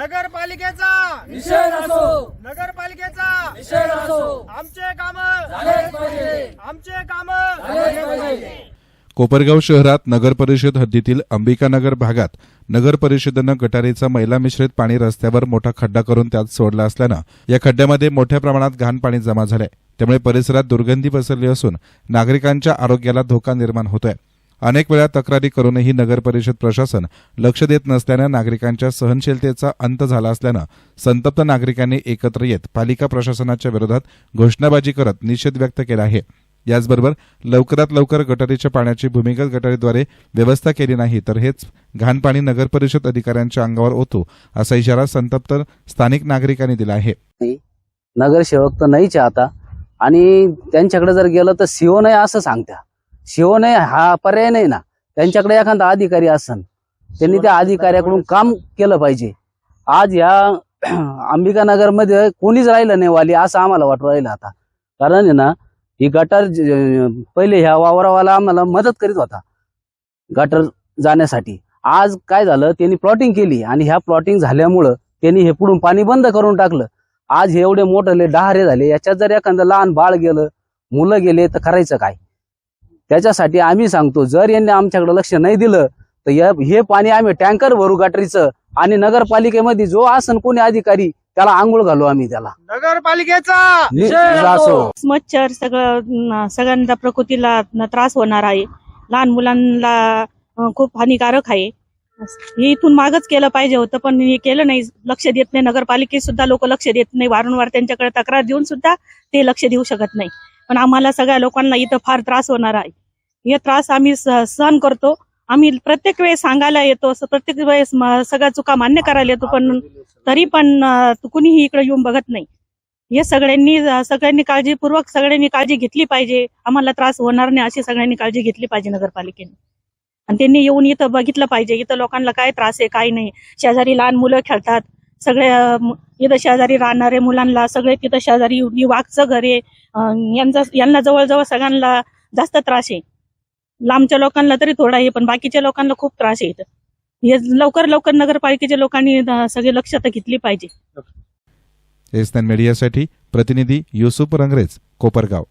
नगरपालिकेचा निषेध असो. नगरपालिकेचा निषेध असो. आमचे काम आमचे काम कोपरगाव शहरात नगर परिषद हद्दीतील अंबिकानगर भागात नगर परिषदेनं गटारीचा मैला मिश्रित पाणी रस्त्यावर मोठा खड्डा करून त्यात सोडला असल्यानं या खड्ड्यामध्ये मोठ्या प्रमाणात घाण पाणी जमा झालंय. त्यामुळे परिसरात दुर्गंधी पसरली असून नागरिकांच्या आरोग्याला धोका निर्माण होतोय. अनेक वेळा तक्रारी करूनही नगर परिषद प्रशासन लक्ष देत नसल्यानं नागरिकांच्या सहनशीलतेचा अंत झाला असल्यानं संतप्त नागरिकांनी एकत्र येत पालिका प्रशासनाच्या विरोधात घोषणाबाजी करत निषेध व्यक्त केला आहे. याचबरोबर लवकरात लवकर गटारीच्या पाण्याची भूमिगत गटारीद्वारे व्यवस्था केली नाही तर हेच घाण पाणी नगर परिषद अधिकाऱ्यांच्या अंगावर ओतो असा इशारा संतप्त स्थानिक नागरिकांनी दिला आहे. नगरसेवक तर नाहीच चाहता आता. आणि त्यांच्याकडे जर गेलं तर सीओ नाही असं सांगत्या. सीओ नाही हा पर्याय नाही ना. त्यांच्याकडे एखादा अधिकारी असन त्यांनी त्या अधिकाऱ्याकडून काम केलं पाहिजे. आज या अंबिका नगरमध्ये कोणीच राहिलं नाही वाली असं आम्हाला वाटू राहिलं आता. कारण आहे ना ही गटर पहिले ह्या वावरावाला आम्हाला मदत करीत होता गटर जाण्यासाठी. आज काय झालं त्यांनी प्लॉटिंग केली आणि ह्या प्लॉटिंग झाल्यामुळं त्यांनी हे पुढून पाणी बंद करून टाकलं. आज हे एवढे मोठे डहारे झाले याच्यात जर एखादं लहान बाळ गेलं मुलं गेले तर करायचं काय? त्याच्यासाठी आम्ही सांगतो जर यांनी आमच्याकडे लक्ष नाही दिलं तर या- हे पाणी आम्ही टँकर भरू गटरीचं आणि नगरपालिकेमध्ये जो असन कोणी अधिकारी त्याला आंघोळ घालू आम्ही त्याला. नगरपालिकेचा! मच्छर सगळं सगळ्यांना प्रकृतीला त्रास होणार आहे. लहान मुलांना खूप हानिकारक आहे. हे इथून मागच केलं पाहिजे होतं पण हे केलं नाही. लक्ष देत नाही. नगरपालिकेत सुद्धा लोक लक्ष देत नाही. वारंवार त्यांच्याकडे तक्रार देऊन सुद्धा ते लक्ष देऊ शकत नाही. पण आम्हाला सगळ्या लोकांना इथं फार त्रास होणार आहे. हे त्रास आम्ही सहन करतो. आम्ही प्रत्येक वेळेस सांगायला येतो प्रत्येक वेळेस सगळ्या चुका मान्य करायला येतो पण तरी पण कुणीही इकडे येऊन बघत नाही. हे सगळ्यांनी सगळ्यांनी काळजीपूर्वक सगळ्यांनी काळजी घेतली पाहिजे. आम्हाला त्रास होणार नाही अशी सगळ्यांनी काळजी घेतली पाहिजे नगरपालिकेने. आणि त्यांनी येऊन इथं बघितलं पाहिजे इथं लोकांना काय त्रास आहे काय नाही. शेजारी लहान मुलं खेळतात. सगळे इथं शेजारी राहणारे मुलांना सगळे तिथं शेजारी ही वाघचं घर आहे. यांचा यांना जवळजवळ सगळ्यांना जास्त त्रास आहे. लांबच्या लोकांना तरी थोडा आहे पण बाकीच्या लोकांना खूप त्रास आहे इथं. हे लवकर लवकर नगरपालिकेच्या लोकांनी सगळी सगळे घेतली पाहिजे. मीडियासाठी प्रतिनिधी युसुफ रंगरेज कोपरगाव.